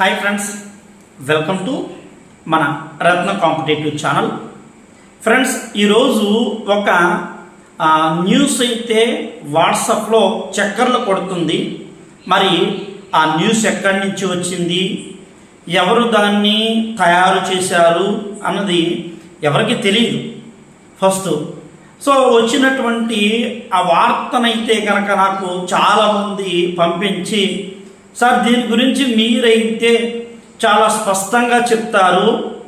Hi friends welcome to మన రత్న competitive channel friends ఈరోజు ఒక న్యూస్ అయితే వాట్సాప్లో చక్కర్లు కొడుతుంది. మరి ఆ న్యూస్ ఎక్కడి నుంచి వచ్చింది? ఎవరు దాన్ని తయారు చేశారు? అన్నది ఎవరికి తెలియదు. ఫస్ట్ సో వచ్చినటువంటి ఆ వార్తనైతే కనుక నాకు చాలామంది పంపించి సార్ దీని గురించి మీరైతే చాలా స్పష్టంగా చెప్తారు.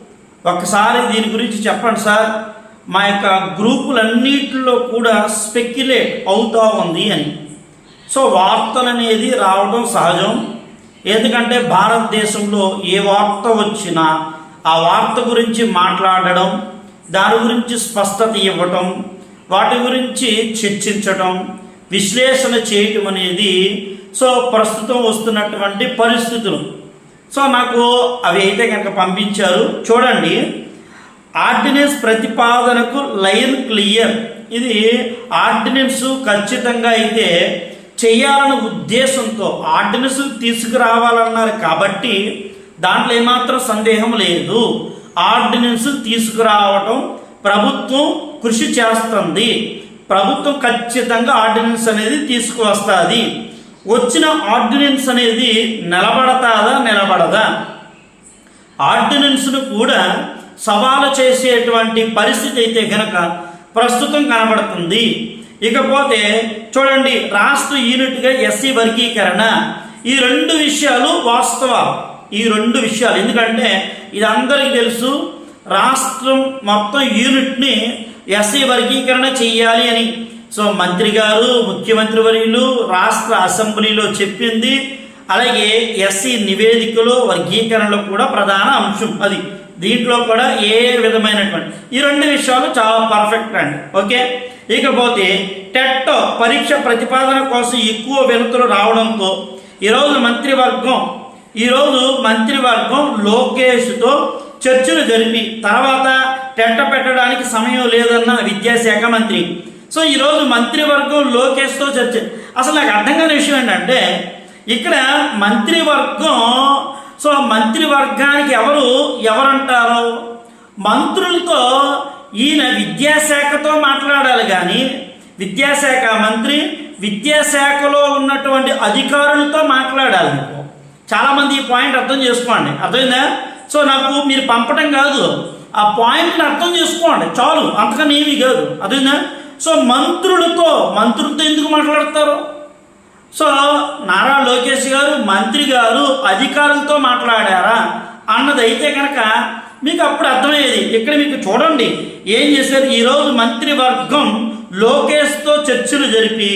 ఒకసారి దీని గురించి చెప్పండి సార్. మా యొక్క గ్రూపులన్నిటిలో కూడా స్పెక్యులేట్ అవుతూ ఉంది అని. సో వార్తలు అనేది రావడం సహజం. ఎందుకంటే భారతదేశంలో ఏ వార్త వచ్చినా ఆ వార్త గురించి మాట్లాడడం దాని గురించి స్పష్టత ఇవ్వటం వాటి గురించి చర్చించటం విశ్లేషణ చేయటం అనేది సో ప్రస్తుతం వస్తున్నటువంటి పరిస్థితులు. సో నాకు అవి అయితే కనుక పంపించారు. చూడండి. ఆర్డినెన్స్ ప్రతిపాదనకు లైన్ క్లియర్. ఇది ఆర్డినెన్స్ ఖచ్చితంగా అయితే చేయాలన్న ఉద్దేశంతో ఆర్డినెన్స్ తీసుకురావాలన్నారు కాబట్టి దాంట్లో ఏమాత్రం సందేహం లేదు. ఆర్డినెన్స్ తీసుకురావటం ప్రభుత్వం కృషి చేస్తుంది. ప్రభుత్వం ఖచ్చితంగా ఆర్డినెన్స్ అనేది తీసుకువస్తుంది. వచ్చిన ఆర్డినెన్స్ అనేది నిలబడతాదా నిలబడదా? ఆర్డినెన్స్ను కూడా సవాలు చేసేటువంటి పరిస్థితి అయితే కనుక ప్రస్తుతం కనబడుతుంది. ఇకపోతే చూడండి రాష్ట్ర యూనిట్గా ఎస్సీ వర్గీకరణ. ఈ రెండు విషయాలు వాస్తవాలు ఈ రెండు విషయాలు. ఎందుకంటే ఇది అందరికీ తెలుసు రాష్ట్రం మొత్తం యూనిట్ని ఎస్సీ వర్గీకరణ చేయాలి అని. సో మంత్రి గారు ముఖ్యమంత్రి వర్యులు రాష్ట్ర అసెంబ్లీలో చెప్పింది. అలాగే ఎస్సీ నివేదికలో వర్గీకరణలో కూడా ప్రధాన అంశం అది. దీంట్లో కూడా ఏ విధమైనటువంటి ఈ రెండు విషయాలు చాలా పర్ఫెక్ట్ అండి. ఓకే? ఇకపోతే టెట్ పరీక్ష ప్రతిపాదన కోసం ఎక్కువ వినతులు రావడంతో ఈరోజు మంత్రివర్గం ఈరోజు మంత్రివర్గం లోకేష్తో చర్చలు జరిపి తర్వాత టెట్ట పెట్టడానికి సమయం లేదన్న విద్యాశాఖ మంత్రి సో ఈరోజు మంత్రివర్గం లోకేష్తో చర్చ. అసలు నాకు అర్థం కాని విషయం ఏంటంటే ఇక్కడ మంత్రివర్గం సో మంత్రివర్గానికి ఎవరు ఎవరంటారు? మంత్రులతో ఈయన విద్యాశాఖతో మాట్లాడాలి కానీ విద్యాశాఖ మంత్రి విద్యాశాఖలో ఉన్నటువంటి అధికారులతో మాట్లాడాలి. చాలామంది ఈ పాయింట్ అర్థం చేసుకోండి. అర్థమైందా? సో నాకు మీరు పంపడం కాదు. ఆ పాయింట్ని అర్థం చేసుకోండి. చాలు. అంతకని ఏమీ కాదు. అదేనా సో మంత్రులతో మంత్రులతో ఎందుకు మాట్లాడతారు? సో నారా లోకేష్ గారు మంత్రి గారు అధికారులతో మాట్లాడారా అన్నది అయితే కనుక మీకు అప్పుడు అర్థమయ్యేది. ఇక్కడ మీకు చూడండి ఏం చేశారు? ఈరోజు మంత్రివర్గం లోకేష్తో చర్చలు జరిపి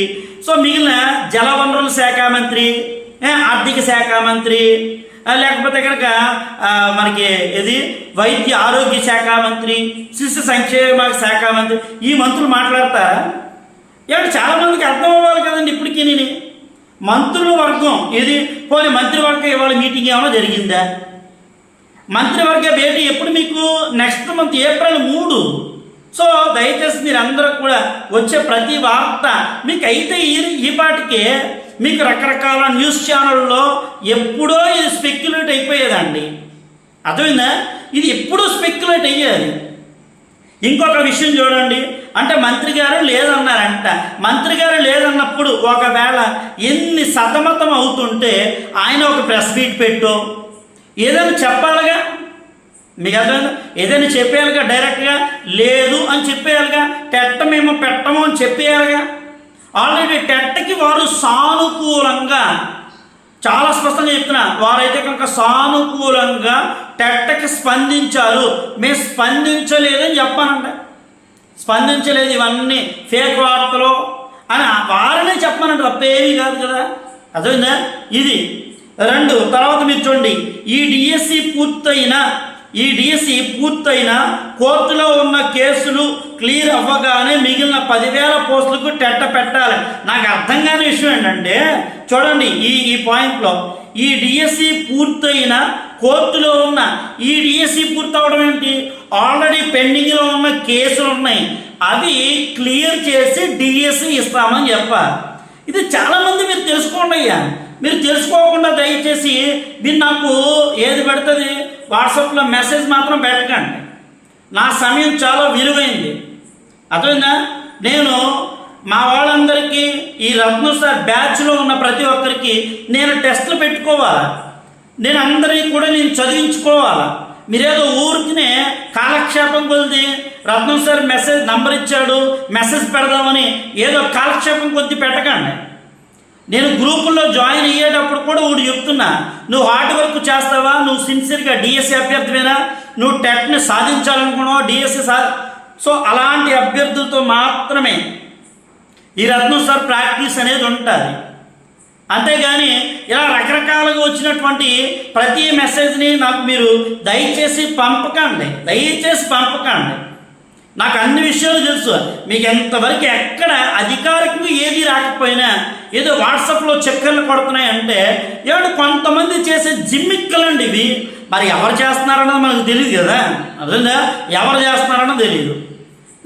సో మిగిలిన జలవనరుల శాఖ మంత్రి ఆర్థిక శాఖ మంత్రి లేకపోతే కనుక మనకి ఇది వైద్య ఆరోగ్య శాఖ మంత్రి శిశు సంక్షేమ శాఖ మంత్రి ఈ మంత్రులు మాట్లాడతారా ఏమంటే చాలా మందికి అర్థం అవ్వాలి కదండి ఇప్పటికీ నేను మంత్రుల వర్గం ఇది పోనీ మంత్రివర్గం ఇవాళ మీటింగ్ ఏమైనా జరిగిందా? మంత్రివర్గ భేటీ ఎప్పుడు మీకు? నెక్స్ట్ మంత్ ఏప్రిల్ మూడు. సో దయచేసి మీరు అందరూ కూడా వచ్చే ప్రతి వార్త మీకు అయితే ఈ ఈ పాటికే మీకు రకరకాల న్యూస్ ఛానల్లో ఎప్పుడో ఇది స్పెక్యులేట్ అయిపోయేదండి. అర్థమైందా? ఇది ఎప్పుడూ స్పెక్యులేట్ అయ్యేది. ఇంకొక విషయం చూడండి. అంటే మంత్రి గారు లేదన్నారంట. మంత్రి గారు లేదన్నప్పుడు ఒకవేళ ఎన్ని సతమతం అవుతుంటే ఆయన ఒక ప్రెస్ మీట్ పెట్టు. ఏదైనా చెప్పాలిగా? మీకు అర్థం ఏదైనా చెప్పేయాలిగా? డైరెక్ట్గా? లేదు అని చెప్పేయాలిగా? టెట్ట మేము పెట్టము అని చెప్పేయాలిగా? ఆల్రెడీ టెట్టకి వారు సానుకూలంగా చాలా స్పష్టంగా చెప్తున్నా వారైతే కనుక సానుకూలంగా టెట్టకి స్పందించారు. మేము స్పందించలేదని చెప్పానండి స్పందించలేదు ఇవన్నీ ఫేక్ వార్తలు అని వారనే చెప్పానండి తప్పేమీ కాదు కదా. అర్థమైందా? ఇది రెండు తర్వాత మీరు చూడండి. ఈ డిఎస్సి పూర్తయిన ఈ డిఎస్సి పూర్తయిన కోర్టులో ఉన్న కేసులు క్లియర్ అవ్వగానే మిగిలిన పదివేల పోస్టులకు టెట్ట పెట్టాలి. నాకు అర్థం కాని విషయం ఏంటంటే చూడండి ఈ ఈ పాయింట్లో ఈ డిఎస్సి పూర్తయిన కోర్టులో ఉన్న ఈ డిఎస్సి పూర్తవడం ఏంటి? ఆల్రెడీ పెండింగ్లో ఉన్న కేసులు ఉన్నాయి. అవి క్లియర్ చేసి డిఎస్సి ఇస్తామని చెప్పాలి. ఇది చాలామంది మీరు తెలుసుకోండి అయ్యా. మీరు తెలుసుకోకుండా దయచేసి మీరు నాకు ఏది పెడుతుంది? వాట్సాప్లో మెసేజ్ మాత్రం పెట్టకండి. నా సమయం చాలా విలువైంది. అర్థమైందా? నేను మా వాళ్ళందరికీ ఈ రత్న సార్ బ్యాచ్లో ఉన్న ప్రతి ఒక్కరికి నేను టెస్ట్లు పెట్టుకోవాలా? నేను అందరినీ కూడా నేను చదివించుకోవాలా? మీరేదో ఊరికినే కాలక్షేపం కొద్ది రత్నం సార్ మెసేజ్ నంబర్ ఇచ్చాడు మెసేజ్ పెడదామని ఏదో కాలక్షేపం కొద్ది పెట్టకండి. నేను గ్రూపుల్లో జాయిన్ అయ్యేటప్పుడు కూడా ఊడు చెప్తున్నా నువ్వు హార్డ్ వర్క్ చేస్తావా? నువ్వు సిన్సియర్గా డిఎస్సి అభ్యర్థివేనా? నువ్వు టెట్ని సాధించాలనుకున్నావు డిఎస్సి సా సో అలాంటి అభ్యర్థులతో మాత్రమే ఈ రత్నం సార్ ప్రాక్టీస్ అనేది ఉంటుంది. అంతేగాని ఇలా రకరకాలుగా వచ్చినటువంటి ప్రతి మెసేజ్ని నాకు మీరు దయచేసి పంపకండి. దయచేసి పంపకండి. నాకు అన్ని విషయాలు తెలుసు. మీకు ఎంతవరకు ఎక్కడ అధికారికంగా ఏది రాకపోయినా ఏదో వాట్సాప్లో చక్కర్లు కొడుతున్నాయంటే ఏడు కొంతమంది చేసే జిమ్మిక్కలండి ఇవి. మరి ఎవరు చేస్తున్నారన్నది మనకు తెలియదు కదా. అర్థందా ఎవరు చేస్తున్నారన్నది తెలియదు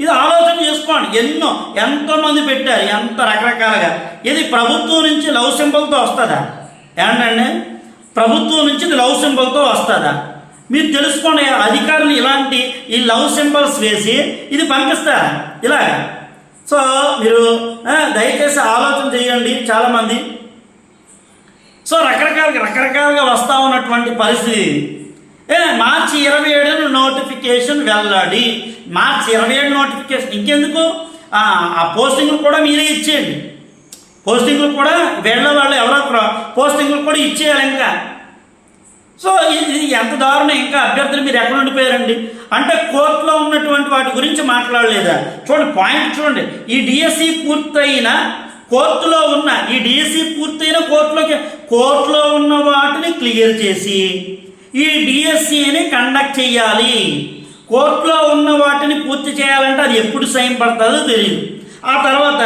ఇది ఆలోచన చేసుకోండి. ఎన్నో ఎంతోమంది పెట్టారు ఎంత రకరకాలుగా. ఇది ప్రభుత్వం నుంచి లవ్ సింబల్తో వస్తుందా? ఏంటండి? ప్రభుత్వం నుంచి ఇది లవ్ సింబల్తో వస్తుందా? మీరు తెలుసుకోండి అధికారులు ఇలాంటి ఈ లవ్ సింబల్స్ వేసి ఇది పంపిస్తారా? ఇలా సో మీరు దయచేసి ఆలోచన చేయండి చాలామంది. సో రకరకాలుగా రకరకాలుగా వస్తూ ఉన్నటువంటి పరిస్థితి. ఏ మార్చి ఇరవై ఏడున నోటిఫికేషన్ వెళ్ళాలి మార్చి ఇరవై ఏడు నోటిఫికేషన్. ఇంకెందుకు? ఆ పోస్టింగ్లు కూడా మీరే ఇచ్చేయండి. పోస్టింగ్లు కూడా వెళ్ళే వాళ్ళు ఎవరో పోస్టింగ్లు కూడా ఇచ్చేయాలి ఇంకా. సో ఇది ఎంత దారుణం ఇంకా అభ్యర్థులు మీరు ఎక్కడ ఉండిపోయారండి? అంటే కోర్టులో ఉన్నటువంటి వాటి గురించి మాట్లాడలేదా? చూడండి పాయింట్ చూడండి. ఈ డిఎస్సి పూర్తయిన కోర్టులో ఉన్న ఈ డిఎస్సి పూర్తయిన కోర్టులోకి కోర్టులో ఉన్న వాటిని క్లియర్ చేసి ఈ డిఎస్సిని కండక్ట్ చేయాలి. కోర్టులో ఉన్న వాటిని పూర్తి చేయాలంటే అది ఎప్పుడు సైన్ పడుతుందో తెలియదు ఆ తర్వాత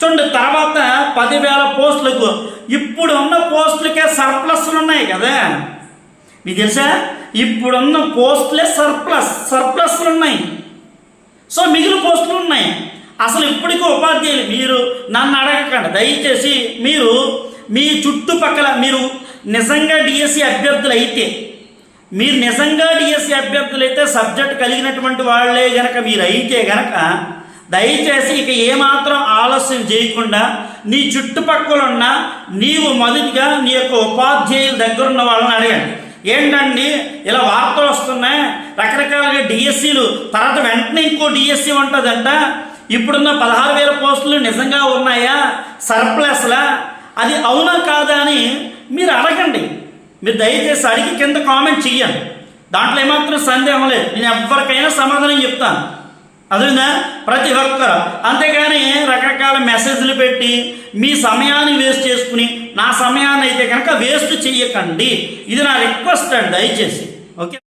చూడండి తర్వాత పదివేల పోస్టులకు ఇప్పుడు ఉన్న పోస్టులకే సర్ప్లస్లు ఉన్నాయి కదా. మీకు తెలుసా? ఇప్పుడున్న పోస్టులే సర్ప్లస్ సర్ప్లస్లు ఉన్నాయి సో మిగిలిన పోస్టులు ఉన్నాయి అసలు ఇప్పటికీ ఉపాధ్యాయులు మీరు నన్ను అడగకండి. దయచేసి మీరు మీ చుట్టుపక్కల మీరు నిజంగా డిఎస్సి అభ్యర్థులు అయితే మీరు నిజంగా డిఎస్సి అభ్యర్థులు అయితే సబ్జెక్ట్ కలిగినటువంటి వాళ్ళే గనక మీరు అయితే గనక దయచేసి ఇక ఏమాత్రం ఆలస్యం చేయకుండా నీ చుట్టుపక్కల ఉన్న నీవు మొదటిగా నీ యొక్క ఉపాధ్యాయుల దగ్గర ఉన్న వాళ్ళని అడగండి. ఏంటండి? ఇలా వార్తలు వస్తున్నాయి. రకరకాలుగా డిఎస్సీలు తర్వాత వెంటనే ఇంకో డిఎస్సి ఉంటుందంట. ఇప్పుడున్న పదహారు వేల పోస్టులు నిజంగా ఉన్నాయా? సర్ప్లస్లా అది అవునా కాదా అని మీరు అడగండి. మీరు దయచేసి అడిగి కింద కామెంట్ చెయ్యండి. దాంట్లో ఏమాత్రం సందేహం లేదు. నేను ఎవరికైనా సమాధానం చెప్తాను. అదేనా ప్రతి ఒక్కరు. అంతేగాని రకరకాల మెసేజ్లు పెట్టి మీ సమయాన్ని వేస్ట్ చేసుకుని నా సమయాన్ని అయితే కనుక వేస్ట్ చెయ్యకండి. ఇది నా రిక్వెస్ట్ అండి దయచేసి.